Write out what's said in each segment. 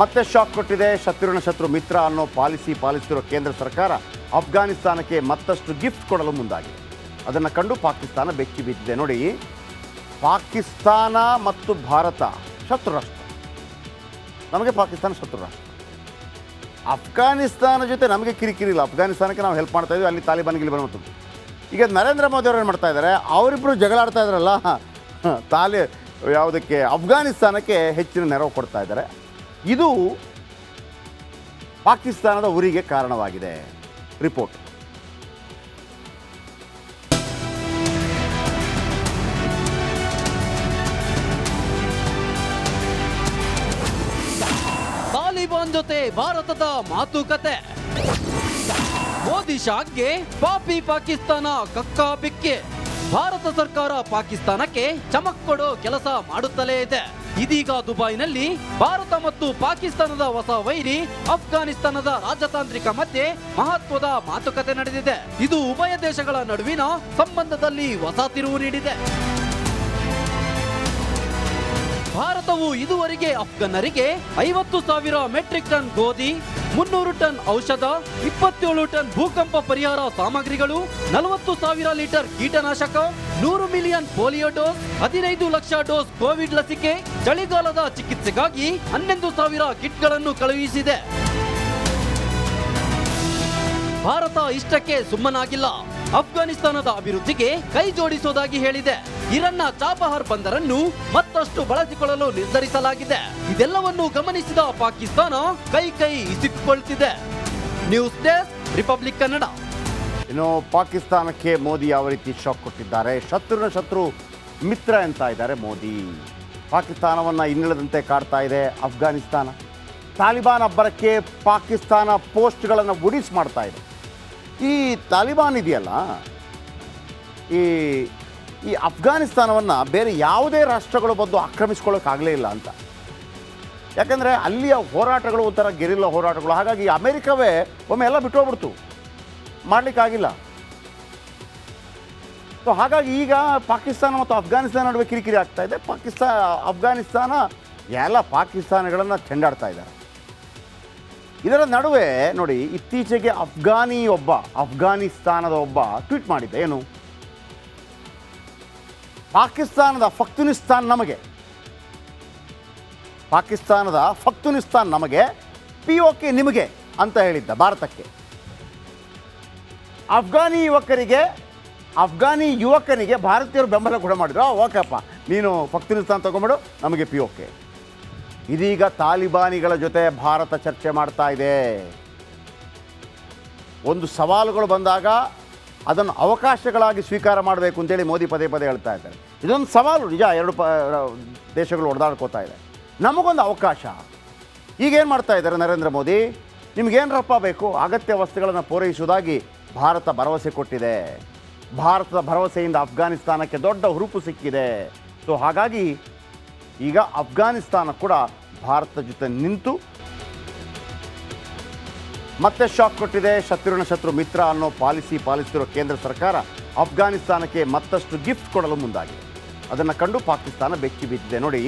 ಮತ್ತೆ ಶಾಕ್ ಕೊಟ್ಟಿದೆ. ಶತ್ರುವಿನ ಶತ್ರು ಮಿತ್ರ ಅನ್ನೋ ಪಾಲಿಸಿ ಪಾಲಿಸುತ್ತಿರುವ ಕೇಂದ್ರ ಸರ್ಕಾರ ಅಫ್ಘಾನಿಸ್ತಾನಕ್ಕೆ ಮತ್ತಷ್ಟು ಗಿಫ್ಟ್ ಕೊಡಲು ಮುಂದಾಗಿದೆ. ಅದನ್ನು ಕಂಡು ಪಾಕಿಸ್ತಾನ ಬೆಚ್ಚಿ ಬಿದ್ದಿದೆ ನೋಡಿ, ಪಾಕಿಸ್ತಾನ ಮತ್ತು ಭಾರತ ಶತ್ರು ರಾಷ್ಟ್ರ ನಮಗೆ ಪಾಕಿಸ್ತಾನ ಶತ್ರು ರಾಷ್ಟ್ರ ಅಫ್ಘಾನಿಸ್ತಾನ ಜೊತೆ ನಮಗೆ ಕಿರಿಕಿರಿ ಇಲ್ಲ. ಅಫ್ಘಾನಿಸ್ತಾನಕ್ಕೆ ನಾವು ಹೆಲ್ಪ್ ಮಾಡ್ತಾ ಇದ್ವಿ. ಅಲ್ಲಿ ತಾಲಿಬಾನ್ಗೆ ಇಲ್ಲಿ ಬರುವಂಥದ್ದು ಈಗ ನರೇಂದ್ರ ಮೋದಿ ಅವರು ಏನು ಮಾಡ್ತಾ ಇದ್ದಾರೆ ಅವರಿಬ್ಬರು ಜಗಳಾಡ್ತಾ ಇದ್ದಾರಲ್ಲ ತಾಲಿ ಯಾವುದಕ್ಕೆ? ಅಫ್ಘಾನಿಸ್ತಾನಕ್ಕೆ ಹೆಚ್ಚಿನ ನೆರವು ಕೊಡ್ತಾ ಇದ್ದಾರೆ ಇದು ಪಾಕಿಸ್ತಾನದ ಉರಿಗೆ ಕಾರಣವಾಗಿದೆ. ರಿಪೋರ್ಟ್. ತಾಲಿಬಾನ್ ಜೊತೆ ಭಾರತದ ಮಾತುಕತೆ. ಮೋದಿ ಶಾಕ್ಗೆ ಪಾಪಿ ಪಾಕಿಸ್ತಾನ ಕಕ್ಕಾಬಿಕ್ಕೆ ಭಾರತ ಸರ್ಕಾರ ಪಾಕಿಸ್ತಾನಕ್ಕೆ ಚಮಕ್ ಕೊಡೋ ಕೆಲಸ ಮಾಡುತ್ತಲೇ ಇದೆ. ಇದೀಗ ದುಬೈನಲ್ಲಿ ಭಾರತ ಮತ್ತು ಪಾಕಿಸ್ತಾನದ ಹೊಸ ವೈರಿ ಅಫ್ಘಾನಿಸ್ತಾನದ ರಾಜತಾಂತ್ರಿಕ ಮಧ್ಯೆ ಮಹತ್ವದ ಮಾತುಕತೆ ನಡೆದಿದೆ. ಇದು ಉಭಯ ದೇಶಗಳ ನಡುವಿನ ಸಂಬಂಧದಲ್ಲಿ ಹೊಸ ತಿರುವು ನೀಡಿದೆ. ಭಾರತವು ಇದುವರೆಗೆ ಅಫ್ಘನ್ನರಿಗೆ ಐವತ್ತು ಸಾವಿರ ಮೆಟ್ರಿಕ್ ಟನ್ ಗೋಧಿ, ಮುನ್ನೂರು ಟನ್ ಔಷಧ, ಇಪ್ಪತ್ತೇಳು ಟನ್ ಭೂಕಂಪ ಪರಿಹಾರ ಸಾಮಗ್ರಿಗಳು, ನಲವತ್ತು ಸಾವಿರ ಲೀಟರ್ ಕೀಟನಾಶಕ ನೂರು ಮಿಲಿಯನ್ ಪೋಲಿಯೋ ಡೋಸ್, ಹದಿನೈದು ಲಕ್ಷ ಡೋಸ್ ಕೋವಿಡ್ ಲಸಿಕೆ, ಚಳಿಗಾಲದ ಚಿಕಿತ್ಸೆಗಾಗಿ ಹನ್ನೊಂದು ಸಾವಿರ ಕಿಟ್ಗಳನ್ನು ಕಳುಹಿಸಿದೆ. ಭಾರತ ಇಷ್ಟಕ್ಕೆ ಸುಮ್ಮನಾಗಿಲ್ಲ. ಅಫ್ಘಾನಿಸ್ತಾನದ ಅಭಿವೃದ್ಧಿಗೆ ಕೈ ಜೋಡಿಸೋದಾಗಿ ಹೇಳಿದೆ. ಇರನ್ನ ಚಾಬಹಾರ್ ಬಂದರನ್ನು ಮತ್ತಷ್ಟು ಬಳಸಿಕೊಳ್ಳಲು ನಿರ್ಧರಿಸಲಾಗಿದೆ. ಇದೆಲ್ಲವನ್ನು ಗಮನಿಸಿದ ಪಾಕಿಸ್ತಾನ ಕೈ ಕೈ ಇಸಿಕೊಳ್ಳುತ್ತಿದೆ. News desk, Republic Kannada. ಇನ್ನು ಪಾಕಿಸ್ತಾನಕ್ಕೆ ಮೋದಿ ಯಾವ ರೀತಿ ಶಾಕ್ ಕೊಟ್ಟಿದ್ದಾರೆ? ಶತ್ರುನ ಶತ್ರು ಮಿತ್ರ ಅಂತ ಇದ್ದಾರೆ ಮೋದಿ. ಪಾಕಿಸ್ತಾನವನ್ನು ಇನ್ನಿಳದಂತೆ ಕಾಡ್ತಾ ಇದೆ ಅಫ್ಘಾನಿಸ್ತಾನ. ತಾಲಿಬಾನ್ ಅಬ್ಬರಕ್ಕೆ ಪಾಕಿಸ್ತಾನ ಪೋಸ್ಟ್ಗಳನ್ನು ಉಡಿಸ್ ಮಾಡ್ತಾ ಇದೆ. ಈ ತಾಲಿಬಾನ್ ಇದೆಯಲ್ಲ? ಈ ಈ ಅಫ್ಘಾನಿಸ್ತಾನವನ್ನು ಬೇರೆ ಯಾವುದೇ ರಾಷ್ಟ್ರಗಳು ಬಂದು ಆಕ್ರಮಿಸ್ಕೊಳ್ಳೋಕ್ಕಾಗಲೇ ಇಲ್ಲ ಅಂತ. ಯಾಕಂದರೆ ಅಲ್ಲಿಯ ಹೋರಾಟಗಳು ಒಂಥರ ಗೆರಿಲ್ಲ ಹೋರಾಟಗಳು. ಹಾಗಾಗಿ ಅಮೆರಿಕವೇ ಒಮ್ಮೆ ಎಲ್ಲ ಬಿಟ್ಟೋಗ್ಬಿಡ್ತು. ಮಾಡಲಿಕ್ಕಾಗಿಲ್ಲ. ಸೊ ಹಾಗಾಗಿ ಈಗ ಪಾಕಿಸ್ತಾನ ಮತ್ತು ಅಫ್ಘಾನಿಸ್ತಾನ ನಡುವೆ ಕಿರಿಕಿರಿ ಆಗ್ತಾ ಇದೆ. ಪಾಕಿಸ್ತಾನ ಅಫ್ಘಾನಿಸ್ತಾನ ಎಲ್ಲ ಪಾಕಿಸ್ತಾನಗಳನ್ನು ಚೆಂಡಾಡ್ತಾ ಇದ್ದಾರೆ. ಇದರ ನಡುವೆ ನೋಡಿ, ಇತ್ತೀಚೆಗೆ ಅಫ್ಘಾನಿ ಒಬ್ಬ, ಅಫ್ಘಾನಿಸ್ತಾನದ ಒಬ್ಬ ಟ್ವೀಟ್ ಮಾಡಿದ್ದೆ. ಏನು? ಪಾಕಿಸ್ತಾನದ ಫಕ್ತುನಿಸ್ತಾನ್ ನಮಗೆ. ಪಾಕಿಸ್ತಾನದ ಫಕ್ತುನಿಸ್ತಾನ್ ನಮಗೆ ಪಿ ಓಕೆ ನಿಮಗೆ ಅಂತ ಹೇಳಿದ್ದ ಭಾರತಕ್ಕೆ. ಅಫ್ಘಾನಿ ಯುವಕರಿಗೆ ಅಫ್ಘಾನಿ ಯುವಕನಿಗೆ ಭಾರತೀಯರು ಬೆಂಬಲ ಕೂಡ ಮಾಡಿದ್ರು. "ಆ, ಓಕೆಪ್ಪ ನೀನು ಫಕ್ತುನಿಸ್ತಾನ್ ತಗೊಂಬಿಡು. ನಮಗೆ ಪಿ ಓಕೆ ಇದೀಗ ತಾಲಿಬಾನಿಗಳ ಜೊತೆ ಭಾರತ ಚರ್ಚೆ ಮಾಡ್ತಾ ಇದೆ. ಒಂದು ಸವಾಲುಗಳು ಬಂದಾಗ ಅದನ್ನು ಅವಕಾಶಗಳಾಗಿ ಸ್ವೀಕಾರ ಮಾಡಬೇಕು ಅಂತೇಳಿ ಮೋದಿ ಪದೇ ಪದೇ ಹೇಳ್ತಾ ಇದ್ದಾರೆ. ಇದೊಂದು ಸವಾಲು. ನಿಜ ಎರಡು ಪ ದೇಶಗಳು ಹೊಡೆದಾಡ್ಕೋತಾ ಇದೆ. ನಮಗೊಂದು ಅವಕಾಶ. ಈಗೇನು ಮಾಡ್ತಾ ಇದ್ದಾರೆ ನರೇಂದ್ರ ಮೋದಿ? ನಿಮಗೇನರಪ್ಪ ಬೇಕು? ಅಗತ್ಯ ವಸ್ತುಗಳನ್ನು ಪೂರೈಸುವುದಾಗಿ ಭಾರತ ಭರವಸೆ ಕೊಟ್ಟಿದೆ. ಭಾರತದ ಭರವಸೆಯಿಂದ ಅಫ್ಘಾನಿಸ್ತಾನಕ್ಕೆ ದೊಡ್ಡ ಹುರುಪು ಸಿಕ್ಕಿದೆ. ಸೊ ಹಾಗಾಗಿ ಈಗ ಅಫ್ಘಾನಿಸ್ತಾನ ಕೂಡ ಭಾರತದ ಜೊತೆ ನಿಂತು ಮತ್ತೆ ಶಾಕ್ ಕೊಟ್ಟಿದೆ. ಶತ್ರುವಿನ ಶತ್ರು ಮಿತ್ರ ಅನ್ನೋ ಪಾಲಿಸಿ ಪಾಲಿಸಿರೋ ಕೇಂದ್ರ ಸರ್ಕಾರ ಅಫ್ಘಾನಿಸ್ತಾನಕ್ಕೆ ಮತ್ತಷ್ಟು ಗಿಫ್ಟ್ ಕೊಡಲು ಮುಂದಾಗಿದೆ. ಅದನ್ನು ಕಂಡು ಪಾಕಿಸ್ತಾನ ಬೆಚ್ಚಿ ಬಿದ್ದಿದೆ. ನೋಡಿ,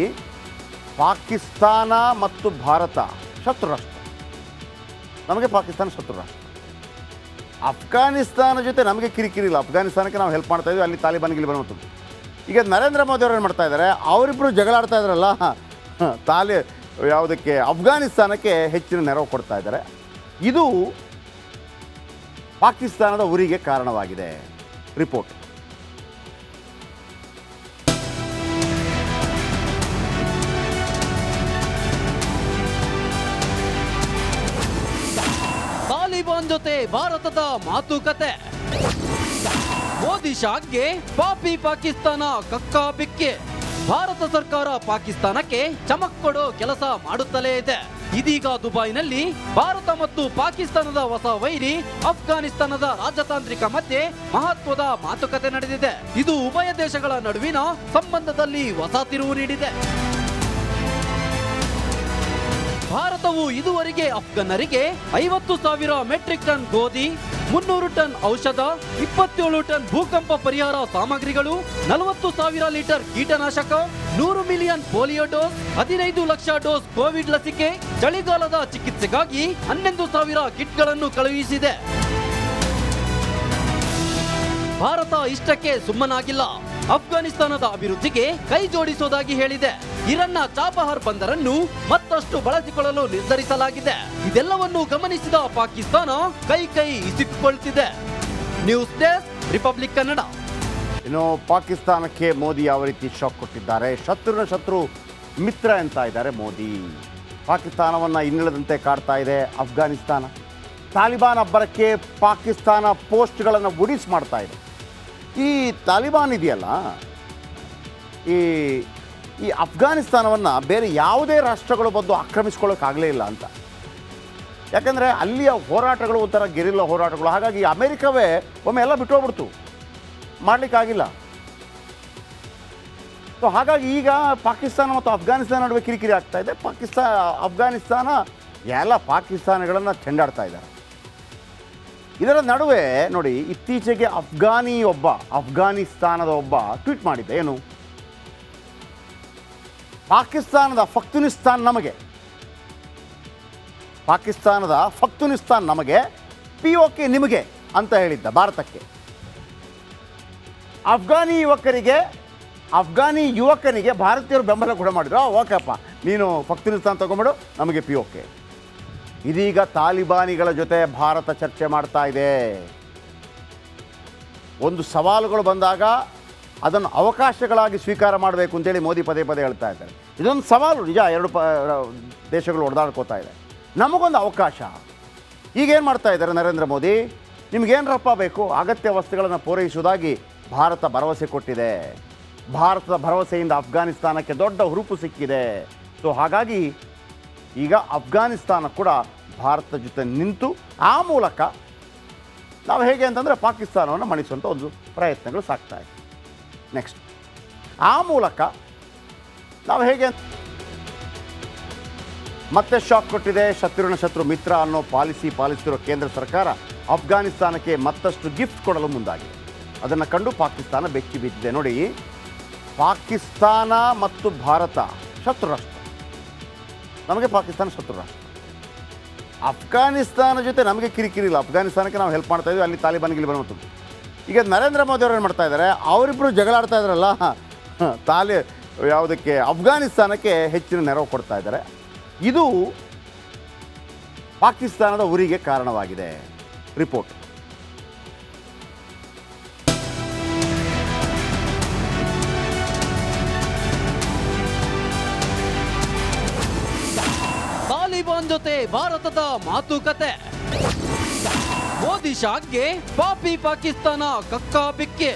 ಪಾಕಿಸ್ತಾನ ಮತ್ತು ಭಾರತ ಶತ್ರು ರಾಷ್ಟ್ರ ನಮಗೆ ಪಾಕಿಸ್ತಾನ ಶತ್ರು ರಾಷ್ಟ್ರ ಅಫ್ಘಾನಿಸ್ತಾನ ಜೊತೆ ನಮಗೆ ಕಿರಿಕಿರಿ ಇಲ್ಲ. ಅಫ್ಘಾನಿಸ್ತಾನಕ್ಕೆ ನಾವು ಹೆಲ್ಪ್ ಮಾಡ್ತಾ ಇದ್ದೀವಿ ಅಲ್ಲಿ ತಾಲಿಬಾನ್ಗೆ ಬರುವಂಥದ್ದು ಈಗ ನರೇಂದ್ರ ಮೋದಿ ಅವರು ಏನು ಮಾಡ್ತಾ ಇದ್ದಾರೆ ಅವರಿಬ್ಬರು ಜಗಳಾಡ್ತಾ ಇದ್ದಾರಲ್ಲ ತಾಲಿ, ಯಾವುದಕ್ಕೆ, ಅಫ್ಘಾನಿಸ್ತಾನಕ್ಕೆ ಹೆಚ್ಚಿನ ನೆರವು ಕೊಡ್ತಾ ಇದ್ದಾರೆ ಇದು ಪಾಕಿಸ್ತಾನದ ಉರಿಗೆ ಕಾರಣವಾಗಿದೆ. ರಿಪೋರ್ಟ್. ಭಾರತದ ಮಾತುಕತೆ. ಮೋದಿ ಶಾಕ್ಗೆ ಪಾಪಿ ಪಾಕಿಸ್ತಾನ ಕಕ್ಕಾಬಿಕ್ಕಿ ಭಾರತ ಸರ್ಕಾರ ಪಾಕಿಸ್ತಾನಕ್ಕೆ ಚಮಕ್ ಕೊಡೋ ಕೆಲಸ ಮಾಡುತ್ತಲೇ ಇದೆ. ಇದೀಗ ದುಬೈನಲ್ಲಿ ಭಾರತ ಮತ್ತು ಪಾಕಿಸ್ತಾನದ ಹೊಸ ವೈರಿ ಅಫ್ಘಾನಿಸ್ತಾನದ ರಾಜತಾಂತ್ರಿಕ ಮಧ್ಯೆ ಮಹತ್ವದ ಮಾತುಕತೆ ನಡೆದಿದೆ. ಇದು ಉಭಯ ದೇಶಗಳ ನಡುವಿನ ಸಂಬಂಧದಲ್ಲಿ ಹೊಸ ತಿರುವು ನೀಡಿದೆ. ಭಾರತವು ಇದುವರೆಗೆ ಅಫ್ಘನ್ನರಿಗೆ ಐವತ್ತು ಸಾವಿರ ಮೆಟ್ರಿಕ್ ಟನ್ ಗೋಧಿ, ಮುನ್ನೂರು ಟನ್ ಔಷಧ, ಇಪ್ಪತ್ತೇಳು ಟನ್ ಭೂಕಂಪ ಪರಿಹಾರ ಸಾಮಗ್ರಿಗಳು, ನಲವತ್ತು ಸಾವಿರ ಲೀಟರ್ ಕೀಟನಾಶಕ, ನೂರು ಮಿಲಿಯನ್ ಪೋಲಿಯೋ ಡೋಸ್, ಹದಿನೈದು ಲಕ್ಷ ಡೋಸ್ ಕೋವಿಡ್ ಲಸಿಕೆ, ಚಳಿಗಾಲದ ಚಿಕಿತ್ಸೆಗಾಗಿ ಹನ್ನೊಂದು ಸಾವಿರ ಕಿಟ್ಗಳನ್ನು ಕಳುಹಿಸಿದೆ. ಭಾರತ ಇಷ್ಟಕ್ಕೆ ಸುಮ್ಮನಾಗಿಲ್ಲ. ಅಫ್ಘಾನಿಸ್ತಾನದ ಅಭಿವೃದ್ಧಿಗೆ ಕೈ ಜೋಡಿಸೋದಾಗಿ ಹೇಳಿದೆ. ಇರನ್ನ ಚಾಬಹಾರ್ ಬಂದರನ್ನು ಮತ್ತಷ್ಟು ಬಳಸಿಕೊಳ್ಳಲು ನಿರ್ಧರಿಸಲಾಗಿದೆ. ಇದೆಲ್ಲವನ್ನು ಗಮನಿಸಿದ ಪಾಕಿಸ್ತಾನ ಕೈ ಕೈ ಇಸಿಕೊಳ್ತಿದೆ ನ್ಯೂಸ್ ಡೆಸ್ಕ್, ರಿಪಬ್ಲಿಕ್ ಕನ್ನಡ. ಇನ್ನು ಪಾಕಿಸ್ತಾನಕ್ಕೆ ಮೋದಿ ಯಾವ ರೀತಿ ಶಾಕ್ ಕೊಟ್ಟಿದ್ದಾರೆ? ಶತ್ರುನ ಶತ್ರು ಮಿತ್ರ ಅಂತ ಇದ್ದಾರೆ ಮೋದಿ. ಪಾಕಿಸ್ತಾನವನ್ನು ಇನ್ನಿಳದಂತೆ ಕಾಡ್ತಾ ಇದೆ ಅಫ್ಘಾನಿಸ್ತಾನ ತಾಲಿಬಾನ್ ಅಬ್ಬರಕ್ಕೆ ಪಾಕಿಸ್ತಾನ ಪೋಸ್ಟ್ಗಳನ್ನು ಉಡಿಸ್ ಮಾಡ್ತಾ ಇದೆ. ಈ ತಾಲಿಬಾನ್ ಇದೆಯಲ್ಲ, ಈ ಈ ಅಫ್ಘಾನಿಸ್ತಾನವನ್ನು ಬೇರೆ ಯಾವುದೇ ರಾಷ್ಟ್ರಗಳು ಬಂದು ಆಕ್ರಮಿಸ್ಕೊಳ್ಳೋಕ್ಕಾಗಲೇ ಇಲ್ಲ ಅಂತ. ಯಾಕಂದರೆ ಅಲ್ಲಿಯ ಹೋರಾಟಗಳು ಒಂಥರ ಗೆರಿಲ್ಲ ಹೋರಾಟಗಳು. ಹಾಗಾಗಿ ಅಮೆರಿಕವೇ ಒಮ್ಮೆ ಎಲ್ಲ ಬಿಟ್ಟೋಗ್ಬಿಡ್ತು. ಮಾಡಲಿಕ್ಕಾಗಿಲ್ಲ. ಸೊ ಹಾಗಾಗಿ ಈಗ ಪಾಕಿಸ್ತಾನ ಮತ್ತು ಅಫ್ಘಾನಿಸ್ತಾನ ನಡುವೆ ಕಿರಿಕಿರಿ ಆಗ್ತಾ ಇದೆ. ಪಾಕಿಸ್ತಾನ ಅಫ್ಘಾನಿಸ್ತಾನ ಎಲ್ಲ ಪಾಕಿಸ್ತಾನಗಳನ್ನು ಚೆಂಡಾಡ್ತಾ ಇದ್ದಾರೆ. ಇದರ ನಡುವೆ ನೋಡಿ, ಇತ್ತೀಚೆಗೆ ಅಫ್ಘಾನಿ ಒಬ್ಬ, ಅಫ್ಘಾನಿಸ್ತಾನದ ಒಬ್ಬ ಟ್ವೀಟ್ ಮಾಡಿದ್ದ. ಏನು? ಪಾಕಿಸ್ತಾನದ ಫಕ್ತುನಿಸ್ತಾನ್ ನಮಗೆ. ಪಾಕಿಸ್ತಾನದ ಫಕ್ತುನಿಸ್ತಾನ್ ನಮಗೆ ಪಿ ಕೆ ನಿಮಗೆ ಅಂತ ಹೇಳಿದ್ದ ಭಾರತಕ್ಕೆ. ಅಫ್ಘಾನಿ ಯುವಕರಿಗೆ, ಅಫ್ಘಾನಿ ಯುವಕನಿಗೆ ಭಾರತೀಯರು ಬೆಂಬಲ ಕೂಡ ಮಾಡಿದ್ರು. ಓಕೆಪ್ಪ ನೀನು ಫಕ್ತುನಿಸ್ತಾನ್ ತಗೊಂಬಿಡು ನಮಗೆ ಪಿ ಓಕೆ ಇದೀಗ ತಾಲಿಬಾನಿಗಳ ಜೊತೆ ಭಾರತ ಚರ್ಚೆ ಮಾಡ್ತಾ ಇದೆ. ಒಂದು ಸವಾಲುಗಳು ಬಂದಾಗ ಅದನ್ನು ಅವಕಾಶಗಳಾಗಿ ಸ್ವೀಕಾರ ಮಾಡಬೇಕು ಅಂತೇಳಿ ಮೋದಿ ಪದೇ ಪದೇ ಹೇಳ್ತಾ ಇದ್ದಾರೆ. ಇದೊಂದು ಸವಾಲು ನಿಜ, ಎರಡು ಪ ದೇಶಗಳು ಹೊಡೆದಾಡ್ಕೋತಾ ಇದೆ. ನಮಗೊಂದು ಅವಕಾಶ. ಈಗೇನು ಮಾಡ್ತಾ ಇದ್ದಾರೆ ನರೇಂದ್ರ ಮೋದಿ? ನಿಮಗೇನರಪ್ಪ ಬೇಕು? ಅಗತ್ಯ ವಸ್ತುಗಳನ್ನು ಪೂರೈಸುವುದಾಗಿ ಭಾರತ ಭರವಸೆ ಕೊಟ್ಟಿದೆ. ಭಾರತದ ಭರವಸೆಯಿಂದ ಅಫ್ಘಾನಿಸ್ತಾನಕ್ಕೆ ದೊಡ್ಡ ಹುರುಪು ಸಿಕ್ಕಿದೆ. ಸೊ ಹಾಗಾಗಿ ಈಗ ಅಫ್ಘಾನಿಸ್ತಾನ ಕೂಡ ಭಾರತ ಜೊತೆ ನಿಂತು ಆ ಮೂಲಕ ನಾವು ಹೇಗೆ ಅಂತಂದರೆ ಪಾಕಿಸ್ತಾನವನ್ನು ಮಣಿಸುವಂಥ ಒಂದು ಪ್ರಯತ್ನಗಳು ಸಾಕ್ತಾ ಇದೆ. ನೆಕ್ಸ್ಟ್ ಆ ಮೂಲಕ ನಾವು ಹೇಗೆ ಮತ್ತೆ ಶಾಕ್ ಕೊಟ್ಟಿದೆ ಶತ್ರುವಿನ ಶತ್ರು ಮಿತ್ರ ಅನ್ನೋ ಪಾಲಿಸಿ ಪಾಲಿಸ್ತಿರೋ ಕೇಂದ್ರ ಸರ್ಕಾರ ಅಫ್ಘಾನಿಸ್ತಾನಕ್ಕೆ ಮತ್ತಷ್ಟು ಗಿಫ್ಟ್ ಕೊಡಲು ಮುಂದಾಗಿದೆ. ಅದನ್ನು ಕಂಡು ಪಾಕಿಸ್ತಾನ ಬೆಚ್ಚಿ ಬಿದ್ದಿದೆ ನೋಡಿ, ಪಾಕಿಸ್ತಾನ ಮತ್ತು ಭಾರತ ಶತ್ರು ರಾಷ್ಟ್ರ ನಮಗೆ ಪಾಕಿಸ್ತಾನ ಶತ್ರು. ರಾಷ್ಟ್ರ ಅಫ್ಘಾನಿಸ್ತಾನ ಜೊತೆ ನಮಗೆ ಕಿರಿಕಿರಿ ಇಲ್ಲ. ಅಫ್ಘಾನಿಸ್ತಾನಕ್ಕೆ ನಾವು ಹೆಲ್ಪ್ ಮಾಡ್ತಾ ಇದ್ದೀವಿ ಅಲ್ಲಿ ತಾಲಿಬಾನ್ಗೆ ಬಂದ್ಬಿಟ್ಟು ಈಗ ನರೇಂದ್ರ ಮೋದಿ ಅವರು ಏನು ಮಾಡ್ತಾ ಇದ್ದಾರೆ ಅವರಿಬ್ಬರು ಜಗಳಾಡ್ತಾ ಇದ್ರಲ್ಲ? ತಾಲಿ, ಯಾವುದಕ್ಕೆ, ಅಫ್ಘಾನಿಸ್ತಾನಕ್ಕೆ ಹೆಚ್ಚಿನ ನೆರವು ಕೊಡ್ತಾ ಇದ್ದಾರೆ ಇದು ಪಾಕಿಸ್ತಾನದ ಉರಿಗೆ ಕಾರಣವಾಗಿದೆ. ರಿಪೋರ್ಟ್. ತಾಲಿಬಾನ್ ಜೊತೆ ಭಾರತದ ಮಾತುಕತೆ. ಮೋದಿ ಶಾಕ್ಗೆ ಪಾಪಿ ಪಾಕಿಸ್ತಾನ ಕಕ್ಕಾಬಿಕ್ಕಿ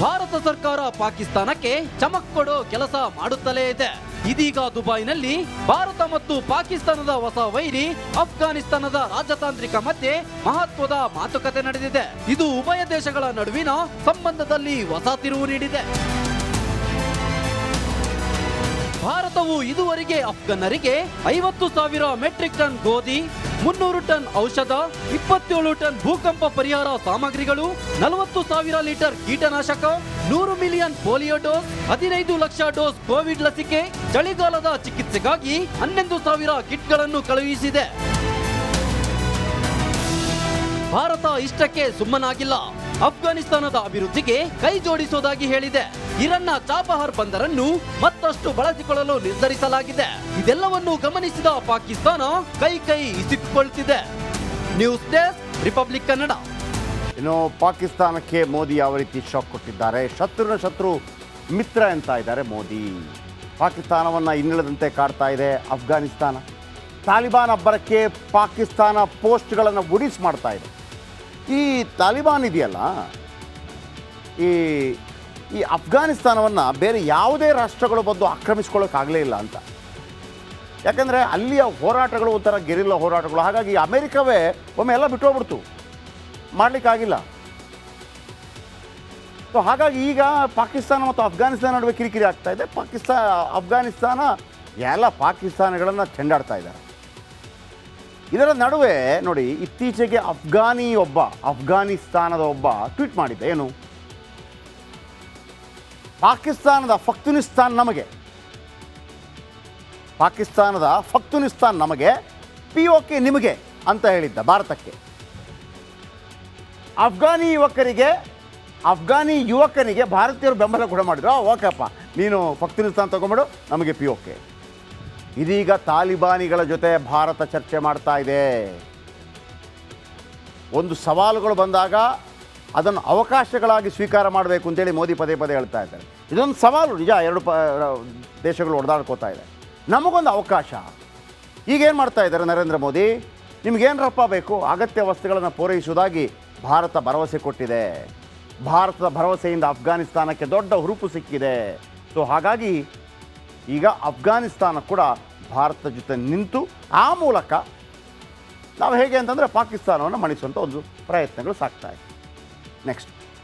ಭಾರತ ಸರ್ಕಾರ ಪಾಕಿಸ್ತಾನಕ್ಕೆ ಚಮಕ್ ಕೊಡೋ ಕೆಲಸ ಮಾಡುತ್ತಲೇ ಇದೆ. ಇದೀಗ ದುಬೈನಲ್ಲಿ ಭಾರತ ಮತ್ತು ಪಾಕಿಸ್ತಾನದ ಹೊಸ ವೈರಿ ಅಫ್ಘಾನಿಸ್ತಾನದ ರಾಜತಾಂತ್ರಿಕ ಮಧ್ಯೆ ಮಹತ್ವದ ಮಾತುಕತೆ ನಡೆದಿದೆ. ಇದು ಉಭಯ ದೇಶಗಳ ನಡುವಿನ ಸಂಬಂಧದಲ್ಲಿ ಹೊಸ ತಿರುವು ನೀಡಿದೆ. ಭಾರತವು ಇದುವರೆಗೆ ಅಫ್ಘನ್ನರಿಗೆ ಐವತ್ತು ಸಾವಿರ ಮೆಟ್ರಿಕ್ ಟನ್ ಗೋಧಿ, ಮುನ್ನೂರು ಟನ್ ಔಷಧ, ಇಪ್ಪತ್ತೇಳು ಟನ್ ಭೂಕಂಪ ಪರಿಹಾರ ಸಾಮಗ್ರಿಗಳು, ನಲವತ್ತು ಸಾವಿರ ಲೀಟರ್ ಕೀಟನಾಶಕ, ನೂರು ಮಿಲಿಯನ್ ಪೋಲಿಯೋ ಡೋಸ್, ಹದಿನೈದು ಲಕ್ಷ ಡೋಸ್ ಕೋವಿಡ್ ಲಸಿಕೆ, ಚಳಿಗಾಲದ ಚಿಕಿತ್ಸೆಗಾಗಿ ಹನ್ನೊಂದು ಸಾವಿರ ಕಿಟ್ಗಳನ್ನು ಕಳುಹಿಸಿದೆ. ಭಾರತ ಇಷ್ಟಕ್ಕೆ ಸುಮ್ಮನಾಗಿಲ್ಲ. ಅಫ್ಘಾನಿಸ್ತಾನದ ಅಭಿವೃದ್ಧಿಗೆ ಕೈ ಜೋಡಿಸೋದಾಗಿ ಹೇಳಿದೆ. ಇರನ್ನ ಚಾಬಹಾರ್ ಬಂದರನ್ನು ಮತ್ತಷ್ಟು ಬಳಸಿಕೊಳ್ಳಲು ನಿರ್ಧರಿಸಲಾಗಿದೆ. ಇದೆಲ್ಲವನ್ನು ಗಮನಿಸಿದ ಪಾಕಿಸ್ತಾನ ಕೈ ಕೈ ಇಸಿಕೊಳ್ತಿದೆ ನ್ಯೂಸ್ ಡೆಸ್ಕ್, ರಿಪಬ್ಲಿಕ್ ಕನ್ನಡ. ಇನ್ನು ಪಾಕಿಸ್ತಾನಕ್ಕೆ ಮೋದಿ ಯಾವ ರೀತಿ ಶಾಕ್ ಕೊಟ್ಟಿದ್ದಾರೆ? ಶತ್ರುನ ಶತ್ರು ಮಿತ್ರ ಅಂತ ಇದ್ದಾರೆ ಮೋದಿ. ಪಾಕಿಸ್ತಾನವನ್ನು ಇನ್ನಿಳದಂತೆ ಕಾಡ್ತಾ ಇದೆ ಅಫ್ಘಾನಿಸ್ತಾನ ತಾಲಿಬಾನ್ ಅಬ್ಬರಕ್ಕೆ ಪಾಕಿಸ್ತಾನ ಪೋಸ್ಟ್ಗಳನ್ನು ಉಡಿಸ್ ಮಾಡ್ತಾ ಇದೆ. ಈ ತಾಲಿಬಾನ್ ಇದೆಯಲ್ಲ, ಈ ಈ ಅಫ್ಘಾನಿಸ್ತಾನವನ್ನು ಬೇರೆ ಯಾವುದೇ ರಾಷ್ಟ್ರಗಳು ಬಂದು ಆಕ್ರಮಿಸ್ಕೊಳ್ಳೋಕ್ಕಾಗಲೇ ಇಲ್ಲ ಅಂತ. ಯಾಕಂದರೆ ಅಲ್ಲಿಯ ಹೋರಾಟಗಳು ಒಂಥರ ಗೆರಿಲ್ಲ ಹೋರಾಟಗಳು. ಹಾಗಾಗಿ ಅಮೆರಿಕವೇ ಒಮ್ಮೆ ಎಲ್ಲ ಬಿಟ್ಟೋಗ್ಬಿಡ್ತು. ಮಾಡಲಿಕ್ಕಾಗಿಲ್ಲ. ಸೊ ಹಾಗಾಗಿ ಈಗ ಪಾಕಿಸ್ತಾನ ಮತ್ತು ಅಫ್ಘಾನಿಸ್ತಾನ ನಡುವೆ ಕಿರಿಕಿರಿ ಆಗ್ತಾ ಇದೆ. ಪಾಕಿಸ್ತಾನ ಅಫ್ಘಾನಿಸ್ತಾನ ಎಲ್ಲ ಪಾಕಿಸ್ತಾನಗಳನ್ನು ಚೆಂಡಾಡ್ತಾ ಇದ್ದಾರೆ. ಇದರ ನಡುವೆ ನೋಡಿ, ಇತ್ತೀಚೆಗೆ ಅಫ್ಘಾನಿ ಒಬ್ಬ, ಅಫ್ಘಾನಿಸ್ತಾನದ ಒಬ್ಬ ಟ್ವೀಟ್ ಮಾಡಿದ್ದ. ಏನು? ಪಾಕಿಸ್ತಾನದ ಫಕ್ತುನಿಸ್ತಾನ್ ನಮಗೆ. ಪಾಕಿಸ್ತಾನದ ಫಕ್ತುನಿಸ್ತಾನ್ ನಮಗೆ ಪಿ ಕೆ ನಿಮಗೆ ಅಂತ ಹೇಳಿದ್ದ ಭಾರತಕ್ಕೆ. ಅಫ್ಘಾನಿ ಯುವಕರಿಗೆ, ಅಫ್ಘಾನಿ ಯುವಕನಿಗೆ ಭಾರತೀಯರು ಬೆಂಬಲ ಕೂಡ ಮಾಡಿದ್ರು. ಓಕೆಪ್ಪ. ನೀನು ಫಕ್ತುನಿಸ್ತಾನ್ ತಗೊಂಬಿಡು ನಮಗೆ ಪಿ ಓಕೆ ಇದೀಗ ತಾಲಿಬಾನಿಗಳ ಜೊತೆ ಭಾರತ ಚರ್ಚೆ ಮಾಡ್ತಾ ಇದೆ. ಒಂದು ಸವಾಲುಗಳು ಬಂದಾಗ ಅದನ್ನು ಅವಕಾಶಗಳಾಗಿ ಸ್ವೀಕಾರ ಮಾಡಬೇಕು ಅಂತೇಳಿ ಮೋದಿ ಪದೇ ಪದೇ ಹೇಳ್ತಾ ಇದ್ದಾರೆ. ಇದೊಂದು ಸವಾಲು ನಿಜ, ಎರಡು ಪ ದೇಶಗಳು ಹೊಡೆದಾಡ್ಕೋತಾ ಇದೆ. ನಮಗೊಂದು ಅವಕಾಶ. ಈಗೇನು ಮಾಡ್ತಾ ಇದ್ದಾರೆ ನರೇಂದ್ರ ಮೋದಿ? ನಿಮಗೇನರಪ್ಪ ಬೇಕು? ಅಗತ್ಯ ವಸ್ತುಗಳನ್ನು ಪೂರೈಸುವುದಾಗಿ ಭಾರತ ಭರವಸೆ ಕೊಟ್ಟಿದೆ. ಭಾರತದ ಭರವಸೆಯಿಂದ ಅಫ್ಘಾನಿಸ್ತಾನಕ್ಕೆ ದೊಡ್ಡ ಹುರುಪು ಸಿಕ್ಕಿದೆ. ಸೊ ಹಾಗಾಗಿ ಈಗ ಅಫ್ಘಾನಿಸ್ತಾನ ಕೂಡ ಭಾರತದ ಜೊತೆ ನಿಂತು ಆ ಮೂಲಕ ನಾವು ಹೇಗೆ ಅಂತಂದರೆ ಪಾಕಿಸ್ತಾನವನ್ನು ಮಣಿಸುವಂಥ ಒಂದು ಪ್ರಯತ್ನಗಳು ಸಾಕ್ತಾ ನೆಕ್ಸ್ಟ್